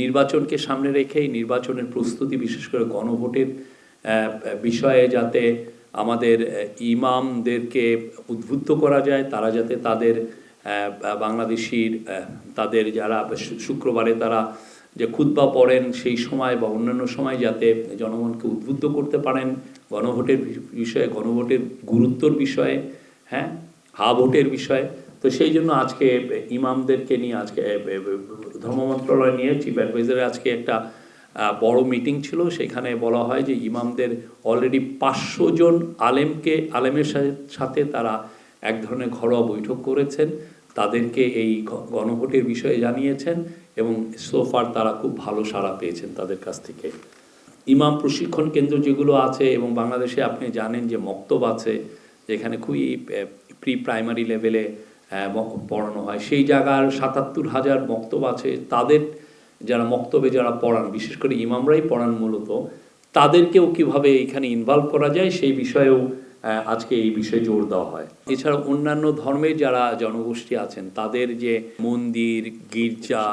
নির্বাচনকে সামনে রেখেই নির্বাচনের প্রস্তুতি, বিশেষ করে গণভোটের বিষয়ে যাতে আমাদের ইমামদেরকে উদ্বুদ্ধ করা যায়, তারা যাতে তাদের বাংলাদেশির তাদের যারা শুক্রবারে তারা যে খুতবা পড়েন সেই সময় বা অন্যান্য সময় যাতে জনগণকে উদ্বুদ্ধ করতে পারেন গণভোটের বিষয়ে, গণভোটের গুরুত্বর বিষয়ে হ্যাঁ? হা ভোটের বিষয়ে। তো সেই জন্য আজকে ইমামদেরকে নিয়ে, আজকে ধর্ম মন্ত্রণালয় নিয়ে চিফ অ্যাডভাইজারে আজকে একটা বড় মিটিং ছিল। সেখানে বলা হয় যে ইমামদের অলরেডি পাঁচশো জন আলেমকে, আলেমের সাথে তারা এক ধরনের ঘরোয়া বৈঠক করেছেন। তাদেরকে এই গণভোটের বিষয়ে জানিয়েছেন এবং সোফার তারা খুব ভালো সাড়া পেয়েছেন তাদের কাছ থেকে। ইমাম প্রশিক্ষণ কেন্দ্র যেগুলো আছে এবং বাংলাদেশে আপনি জানেন যে মক্তব আছে, যেখানে খুবই প্রি প্রাইমারি লেভেলে পড়ানো হয়। সেই জায়গার সাতাত্তর হাজার মক্তব আছে। তাদের যারা মক্তবে যারা পড়ান, বিশেষ করে ইমামরাই পড়ান মূলত, তাদেরকেও কীভাবে এখানে ইনভলভ করা যায় সেই বিষয়েও আজকে এই বিষয়ে জোর দেওয়া হয়। এছাড়া অন্যান্য ধর্মের যারা জনগোষ্ঠী আছেন, তাদের যে মন্দির, গির্জা,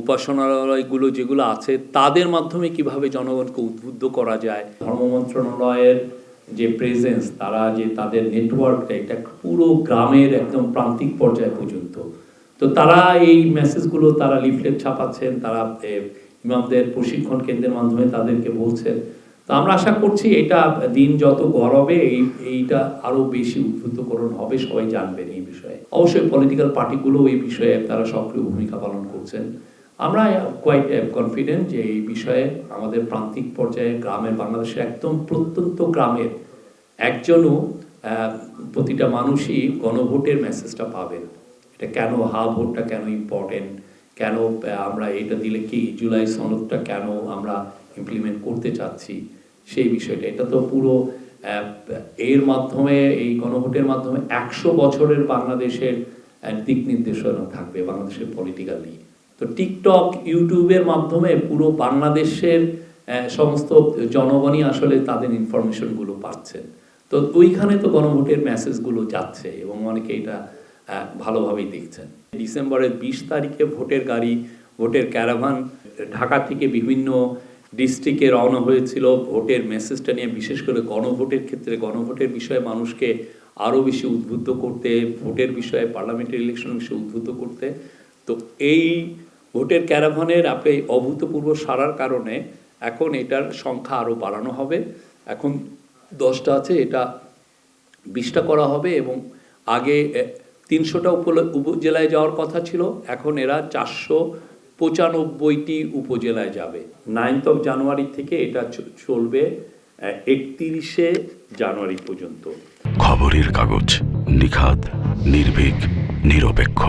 উপাসনালয়গুলো যেগুলো আছে, তাদের মাধ্যমে কীভাবে জনগণকে উদ্বুদ্ধ করা যায়? ধর্ম মন্ত্রণালয়ের যে প্রেজেন্স তারা যে তাদের নেটওয়ার্কটা এটা পুরো গ্রামের একদম প্রান্তিক পর্যায় পর্যন্ত। তো তারা এই মেসেজগুলো তারা লিফলেট ছাপাচ্ছেন, তারা ইমামদের প্রশিক্ষণ কেন্দ্রের মাধ্যমে তাদেরকে বলছেন। তো আমরা আশা করছি এটা দিন যত গড়বে এই, এইটা আরও বেশি উদ্বুদ্ধকরণ হবে, সবাই জানবেন এই বিষয়ে। অবশ্যই পলিটিক্যাল পার্টিগুলো এই বিষয়ে তারা সক্রিয় ভূমিকা পালন করছেন। আমরা কোয়াইট কনফিডেন্ট যে এই বিষয়ে আমাদের প্রান্তিক পর্যায়ে গ্রামের বাংলাদেশের একদম প্রত্যন্ত গ্রামের একজনও আহ, প্রতিটা মানুষই গণভোটের মেসেজটা পাবেন। এটা কেন হা ভোটটা কেন ইম্পর্টেন্ট কেন আমরা এটা দিলে কি জুলাই সনদটা কেন আমরা ইমপ্লিমেন্ট করতে চাচ্ছি? সেই বিষয়টা। এটা তো পুরো এর মাধ্যমে এই গণভোটের মাধ্যমে একশো বছরের বাংলাদেশের দিক নির্দেশনা থাকবে বাংলাদেশের পলিটিক্যালি তো টিকটক ইউটিউবের মাধ্যমে পুরো বাংলাদেশের সমস্ত জনগণই আসলে তাদের ইনফরমেশনগুলো পাচ্ছেন। তো ওইখানে তো গণভোটের মেসেজগুলো যাচ্ছে এবং অনেকে এটা ভালোভাবেই দেখছেন। ডিসেম্বরের বিশ তারিখে ভোটের গাড়ি, ভোটের ক্যারাভান ঢাকা থেকে বিভিন্ন ডিস্ট্রিক্টে রওনা হয়েছিল। ভোটের মেসেজটা নিয়ে বিশেষ করে গণভোটের ক্ষেত্রে, গণভোটের বিষয়ে মানুষকে আরও বেশি উদ্বুদ্ধ করতে, ভোটের বিষয়ে পার্লামেন্টারি ইলেকশন বিষয়ে উদ্বুদ্ধ করতে। তো এই ভোটের ক্যারাভানের আপনি অভূতপূর্ব সারার কারণে এখন এটার সংখ্যা আরও বাড়ানো হবে। এখন দশটা আছে, এটা বিশটা করা হবে এবং আগে তিনশোটা উপজেলায় যাওয়ার কথা ছিল, এখন এরা চারশো পঁচানব্বইটি উপজেলায় যাবে। নাইনথ অফ জানুয়ারি থেকে এটা চলবে একত্রিশে জানুয়ারি পর্যন্ত। খবরের কাগজ নিখাত নির্ভীক, নিরপেক্ষ।